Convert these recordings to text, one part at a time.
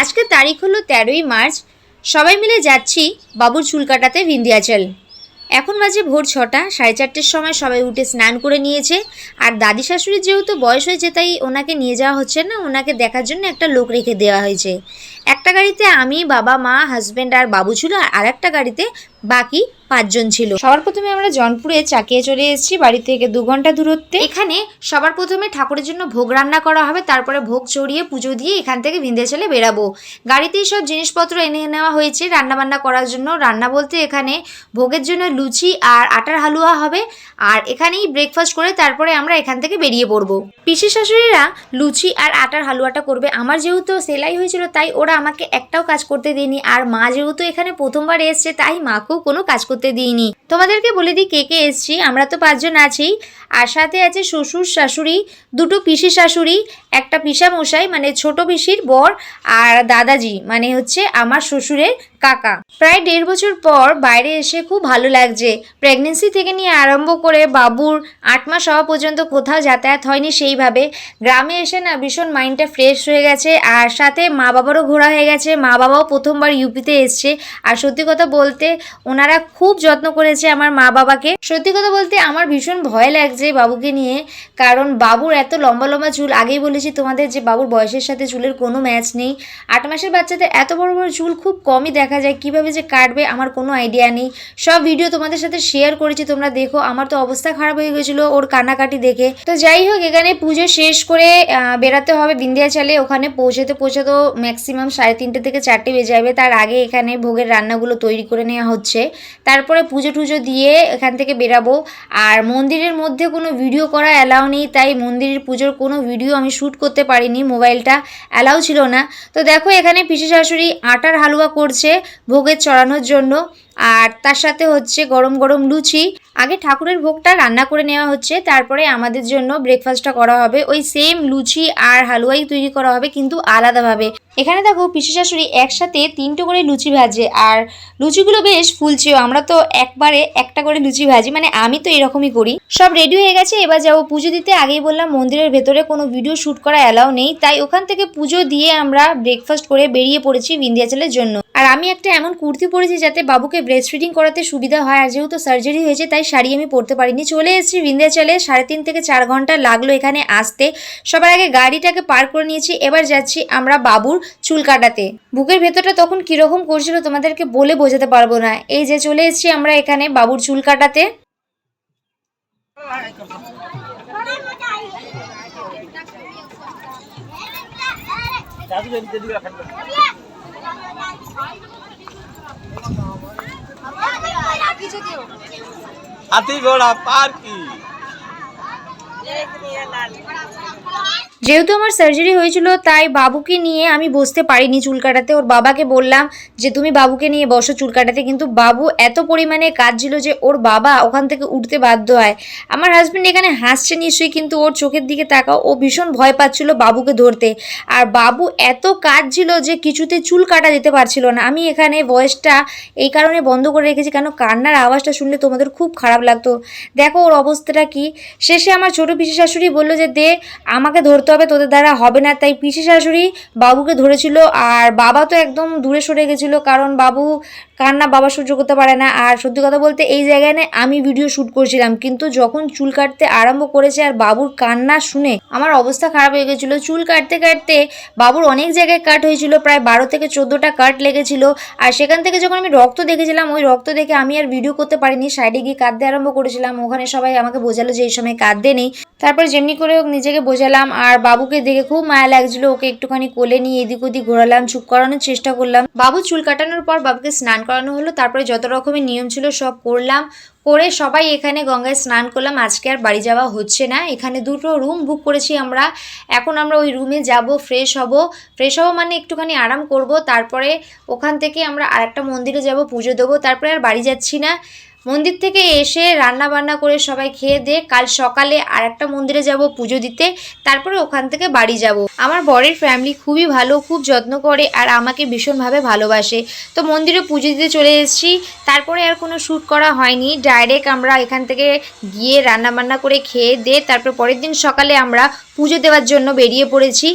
আজকের তারিখ হলো তেরোই মার্চ। সবাই মিলে যাচ্ছি বাবুর চুল কাটাতে বিন্ধিয়াচল এখন বাজে ভোর ছটা, সাড়ে চারটের সময় সবাই উঠে স্নান করে নিয়েছে। আর দাদি শাশুড়ির যেহেতু বয়স হয়েছে, তাই ওনাকে নিয়ে যাওয়া হচ্ছে না। ওনাকে দেখার জন্য একটা লোক রেখে দেওয়া হয়েছে। একটা গাড়িতে আমি বাবা মা হাজব্যান্ড আর বাবু ছিল আর আরেকটা গাড়িতে বাকি পাঁচজন ছিল। সবার প্রথমে আমরা জনপুরে চাকিয়ে চলে এসেছি বাড়ি থেকে দু ঘণ্টা দূরত্বে। এখানে সবার প্রথমে ঠাকুরের জন্য ভোগ রান্না করা হবে তারপরে ভোগ চড়িয়ে পুজো দিয়ে এখান থেকে বিন্ধ্যাচলে বেরাবো গাড়িতেই সব জিনিসপত্র এনে নেওয়া হয়েছে রান্না বান্না করার জন্য। রান্না বলতে এখানে ভোগের জন্য লুচি আর আটার হালুয়া হবে আর এখানেই ব্রেকফাস্ট করে তারপরে আমরা এখান থেকে বেরিয়ে পড়ব। পিসি শাশুড়িরা লুচি আর আটার হালুয়াটা করবে। আমার যেহেতু সেলাই হয়েছিল তাই ওরা আমাকে একটাও কাজ করতে দিইনি আর মা যেহেতু এখানে প্রথমবার এসছে, তাই মাকেও কোনো কাজ করতে দিইনি তোমাদেরকে বলে দিই কে কে এসছি, আমরা তো পাঁচজন আছি। আর সাথে আছে শ্বশুর, শাশুড়ি, দুটো পিসি শাশুড়ি, একটা পিসা মশাই মানে ছোট পিসির বর আর দাদাজি মানে হচ্ছে আমার শ্বশুরের কাকা। প্রায় দেড় বছর পর বাইরে এসে খুব ভালো লাগছে। প্রেগনেন্সি থেকে নিয়ে আরম্ভ করে বাবুর আট মাস হওয়া পর্যন্ত কোথাও যাতায়াত হয়নি সেইভাবে। গ্রামে এসে না ভীষণ মাইন্ডটা ফ্রেশ হয়ে গেছে আর সাথে মা বাবারও ঘোরা হয়ে গেছে। মা বাবাও প্রথমবার ইউপিতে এসছে। আর সত্যি কথা বলতে ওনারা খুব যত্ন করেছে আমার মা বাবাকে। সত্যি কথা বলতে আমার ভীষণ ভয় লাগছে বাবুকে নিয়ে, কারণ বাবুর এত লম্বা লম্বা চুল। আগেই বলেছি তোমাদের যে বাবুর বয়সের সাথে চুলের কোনো ম্যাচ নেই। আট মাসের বাচ্চাদের এত বড় বড় চুল খুব কমই দেখা যায়, কীভাবে যে কাটবে আমার কোনো আইডিয়া নেই। সব ভিডিও তোমাদের সাথে শেয়ার করেছি, তোমরা দেখো, আমার তো অবস্থা খারাপ হয়ে গেছিল ওর কান্নাকাটি দেখে। তো যাই হোক, এখানে পুজো শেষ করে বেরাতে হবে বিন্ধ্যাচালে ওখানে পৌঁছাতে পৌঁছাতে ম্যাক্সিমাম সাড়ে তিনটে থেকে চারটে বেজে যাবে। তার আগে এখানে ভোগের রান্নাগুলো তৈরি করে নেওয়া হচ্ছে। তারপরে পুজো টুজো দিয়ে এখান থেকে বেরাবো। আর মন্দিরের মধ্যে কোনো ভিডিও করা অ্যালাউ নেই, তাই মন্দিরের পুজোর কোনো ভিডিও আমি শ্যুট করতে পারিনি মোবাইলটা অ্যালাউ ছিল না। তো দেখো, এখানে পিসি শাশুড়ি আটার হালুয়া করছে ভোগের চড়ানোর জন্য। আর তার সাথে হচ্ছে গরম গরম লুচি। আগে ঠাকুরের ভোগটা রান্না করে নেওয়া হচ্ছে, তারপরে আমাদের জন্য ব্রেকফাস্টটা করা হবে। ওই সেম লুচি আর হালুয়াই তৈরি করা হবে, কিন্তু আলাদাভাবে। এখানে দেখো পিসি শাশুড়ি একসাথে তিনটে করে লুচি ভাজে, আর লুচিগুলো বেশ ফুলছেও আমরা তো একবারে একটা করে লুচি ভাজি মানে আমি তো এরকমই করি। সব রেডি হয়ে গেছে, এবার যাব পুজো দিতে। আগেই বললাম মন্দিরের ভেতরে কোনো ভিডিও শ্যুট করা অ্যালাউ নেই, তাই ওখান থেকে পুজো দিয়ে আমরা ব্রেকফাস্ট করে বেরিয়ে পড়েছি বিন্ধ্যাচলের জন্য। আর আমি একটা এমন কুর্তি পরেছি যাতে বাবুকে ব্রেস্ট ফিডিং করাতে সুবিধা হয়, আর যেহেতু সার্জারি হয়েছে, তাই শাড়ি আমি পরতে পারিনি। চলে এসেছি বিন্ধ্যাচলে, সাড়ে তিন থেকে চার ঘণ্টা লাগল এখানে আসতে। সবার আগে গাড়িটাকে পার করে নিয়েছি, এবার যাচ্ছি আমরা বাবুর চুল কাটাতে। বুকের ভেতরটা তখন কীরকম করছিল তোমাদেরকে বলে বোঝাতে পারব না। এই যে চলে এসেছি আমরা এখানে বাবুর চুল কাটাতে। হাতি ঘোড়া পার্কি যেহেতু আমার সার্জারি হয়েছিল, তাই বাবুকে নিয়ে আমি বসতে পারিনি চুল কাটাতে। ওর বাবাকে বললাম যে, তুমি বাবুকে নিয়ে বসো চুল কাটাতে। কিন্তু বাবু এত পরিমাণে কাজ ছিল যে, ওর বাবা ওখান থেকে উঠতে বাধ্য হয়। আমার হাজব্যান্ড এখানে হাসছে নিশ্চয়ই, কিন্তু ওর চোখের দিকে তাকাও, ও ভীষণ ভয় পাচ্ছিল বাবুকে ধরতে। আর বাবু এত কাজ ছিল যে, কিছুতে চুল কাটা যেতে পারছিল না। আমি এখানে ভয়েসটা এই কারণে বন্ধ করে রেখেছি, কেন কান্নার আওয়াজটা শুনলে তোমাদের খুব খারাপ লাগতো। দেখো ওর অবস্থাটা কি। শেষে আমার ছোট পিসি শাশুড়ি বলল যে, দে, আমাকে ধরতে হবে তোদের দ্বারা হবে না, তাই পিসি শাশুড়ি বাবুকে ধরেছিল আর বাবা তো একদম দূরে সরে গেছিল, কারণ বাবু কান্না বাবা সহ্য করতে পারে না। আর সত্যি কথা বলতে এই জায়গায় না আমি ভিডিও শ্যুট করছিলাম, কিন্তু যখন চুল কাটতে আরম্ভ করেছে আর বাবুর কান্না শুনে আমার অবস্থা খারাপ হয়ে গেছিল। চুল কাটতে কাটতে বাবুর অনেক জায়গায় কাট হয়েছিল, প্রায় বারো থেকে চোদ্দোটা কাট লেগেছিল। আর সেখান থেকে যখন আমি রক্ত দেখেছিলাম, ওই রক্ত দেখে আমি আর ভিডিও করতে পারিনি। সাইডে গিয়ে কাঁদতে আরম্ভ করেছিলাম। ওখানে সবাই আমাকে বোঝালো যে এই সময় কাঁদতে নেই। তারপর যেমনি করে হোক নিজেকে বোঝালাম। আর বাবুকে দেখে খুব মায়া লাগছিল। ওকে একটুখানি কোলে নিয়ে এদিক ওদিক ঘোরালাম, চুপ করানোর চেষ্টা করলাম। বাবু চুল কাটানোর পর বাবুকে স্নান করানো হলো, তারপরে যত রকমের নিয়ম ছিল সব করলাম। করে সবাই এখানে গঙ্গায় স্নান করলাম। আজকে আর বাড়ি যাওয়া হচ্ছে না। এখানে দুটো রুম বুক করেছি আমরা। এখন আমরা ওই রুমে যাব ফ্রেশ হব। ফ্রেশ হব মানে একটুখানি আরাম করব। তারপরে ওখান থেকে আমরা আরেকটা মন্দিরে যাব, পুজো দেবো। তারপরে আর বাড়ি যাচ্ছি না। মন্দির থেকে এসে রান্না বান্না করে সবাই খেয়ে দিয়ে কাল সকালে আর একটা মন্দিরে যাব, পুজো দিতে। তারপরে ওখান থেকে বাড়ি যাব। আমার বরের ফ্যামিলি খুবই ভালো, খুব যত্ন করে আর আমাকে ভীষণভাবে ভালোবাসে। তো মন্দিরে পুজো দিতে চলে এসেছি। তারপরে আর কোনো শ্যুট করা হয়নি। ডাইরেক্ট আমরা এখান থেকে গিয়ে রান্না বান্না করে খেয়ে দিয়ে তারপর পরের দিন সকালে আমরা পুজো দেওয়ার জন্য বেরিয়ে পড়েছি।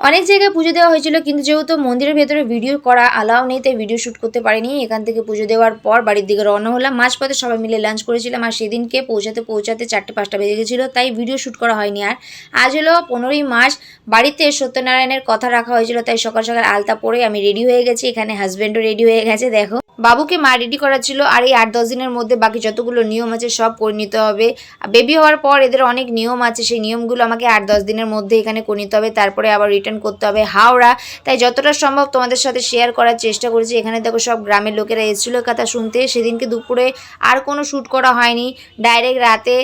অনেক জায়গায় পুজো দেওয়া হয়েছিল, কিন্তু যেহেতু মন্দিরের ভেতরে ভিডিও করা অ্যালাউ নেই, তাই ভিডিও শ্যুট করতে পারিনি। এখান থেকে পুজো দেওয়ার পর বাড়ির দিকে রওনা হলাম। মাঝপথে সবাই মিলে লাঞ্চ করেছিলাম, আর সেদিনকে পৌঁছাতে পৌঁছাতে চারটে পাঁচটা বেজে গেছিল, তাই ভিডিও শ্যুট করা হয়নি আর। আজ হলো পনেরোই মার্চ, বাড়িতে সত্যনারায়ণের কথা রাখা হয়েছিল, তাই সকাল সকাল আলতা পরে আমি রেডি হয়ে গেছি, এখানে হাজব্যান্ডও রেডি হয়ে গেছে, দেখো। বাবুকে মা রেডি করা ছিল আর এই আট, দশ দিনের মধ্যে বাকি যতগুলো নিয়ম আছে সব করে নিতে হবে। বেবি হওয়ার পর এদের অনেক নিয়ম আছে, সেই নিয়মগুলো আমাকে আট, দশ দিনের মধ্যে এখানে করে নিতে হবে। তারপরে আবার রিটার্ন করতে হবে হাওড়া। তাই যতটা সম্ভব তোমাদের সাথে শেয়ার করার চেষ্টা করেছি। এখানে দেখো সব গ্রামের লোকেরা এসেছিল কথা শুনতে। সেদিনকে দুপুরে আর কোনো শ্যুট করা হয়নি। ডাইরেক্ট রাতে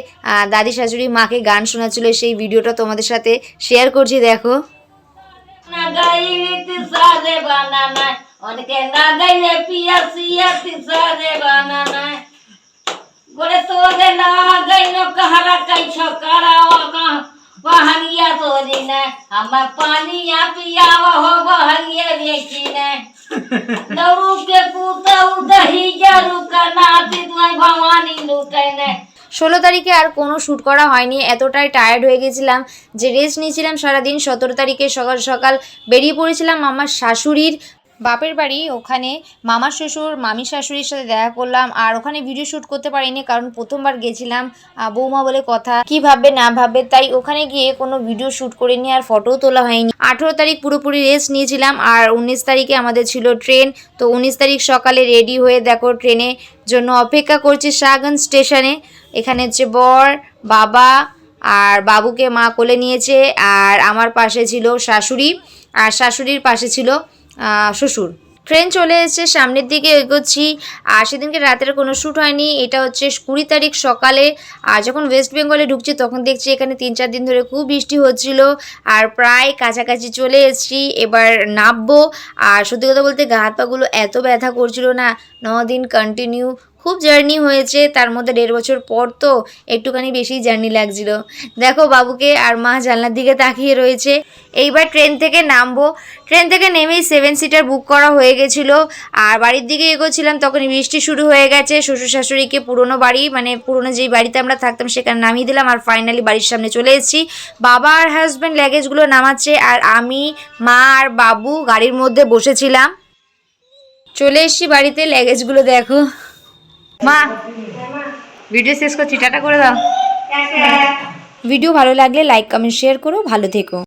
দাদি শাশুড়ি মাকে গান শোনাচ্ছিল। সেই ভিডিওটা তোমাদের সাথে শেয়ার করছি, দেখো। অনেকে বানানায় গোরে তোরে কাহারা তোরি না। আমার পানিয়া না। পুতা জারু লুটাই না। ষোলো তারিখে আর কোনো শ্যুট করা হয়নি, এতটাই টায়ার্ড হয়ে গেছিলাম যে রেস্ট নিয়েছিলাম সারাদিন। সতেরো তারিখে সকাল সকাল বেরিয়ে পড়েছিলাম আমার শাশুড়ির বাপের বাড়ি, ওখানে মামা শ্বশুর, মামি শাশুড়ির সাথে দেখা করলাম, আর ওখানে ভিডিও শ্যুট করতে পারিনি কারণ প্রথমবার গেছিলাম বৌমা বলে কথা, কি ভাববে, না ভাববে, তাই ওখানে গিয়ে কোনো ভিডিও শ্যুট করিনি আর ফটোও তোলা হয়নি। আঠেরো তারিখ পুরোপুরি রেস্ট নিয়েছিলাম, আর উনিশ তারিখে আমাদের ছিল ট্রেন তো উনিশ তারিখ সকালে রেডি হয়ে দেখো ট্রেনে জন্য অপেক্ষা করছি শাহগঞ্জ স্টেশনে এখানে হচ্ছে বর, বাবা, আর বাবুকে মা কোলে নিয়েছে, আর আমার পাশে ছিল শাশুড়ি, আর শাশুড়ির পাশে ছিল শ্বশুর। ট্রেন চলে এসেছে, সামনের দিকে এগোচ্ছি। আর সেদিনকে রাতের কোনো শ্যুট হয়নি। এটা হচ্ছে কুড়ি তারিখ সকালে। আর যখন ওয়েস্ট বেঙ্গলে ঢুকছি, তখন দেখছি এখানে তিন চার দিন ধরে খুব বৃষ্টি হচ্ছিল। আর প্রায় কাছাকাছি চলে এসেছি। এবার নামবো। আর সত্যি কথা বলতে গা হাত পাগুলো এত ব্যথা করছিল না। ন দিন কন্টিনিউ খুব জার্নি হয়েছে, তার মধ্যে দেড় বছর পর তো একটুখানি বেশি জার্নি লাগছিল। দেখো বাবুকে আর মা জানলার দিকে তাকিয়ে রয়েছে। এইবার ট্রেন থেকে নামবো। ট্রেন থেকে নেমেই সেভেন সিটার বুক করা হয়ে গেছিল। আর বাড়ির দিকে এগোচ্ছিলাম তখন বৃষ্টি শুরু হয়ে গেছে। শ্বশুর শাশুড়িকে পুরনো বাড়ি মানে পুরনো যেই বাড়িতে আমরা থাকতাম সেখানে নামিয়ে দিলাম। আর ফাইনালি বাড়ির সামনে চলে এসেছি। বাবা আর হাজব্যান্ড লাগেজগুলো নামাচ্ছে আর আমি, মা আর বাবু গাড়ির মধ্যে বসেছিলাম। চলে এসেছি বাড়িতে ল্যাগেজগুলো দেখো। মা ভিডিও শেষ করছি টাটা করে দাও। ভিডিও ভালো লাগলে লাইক কমেন্ট শেয়ার করো ভালো থেকো।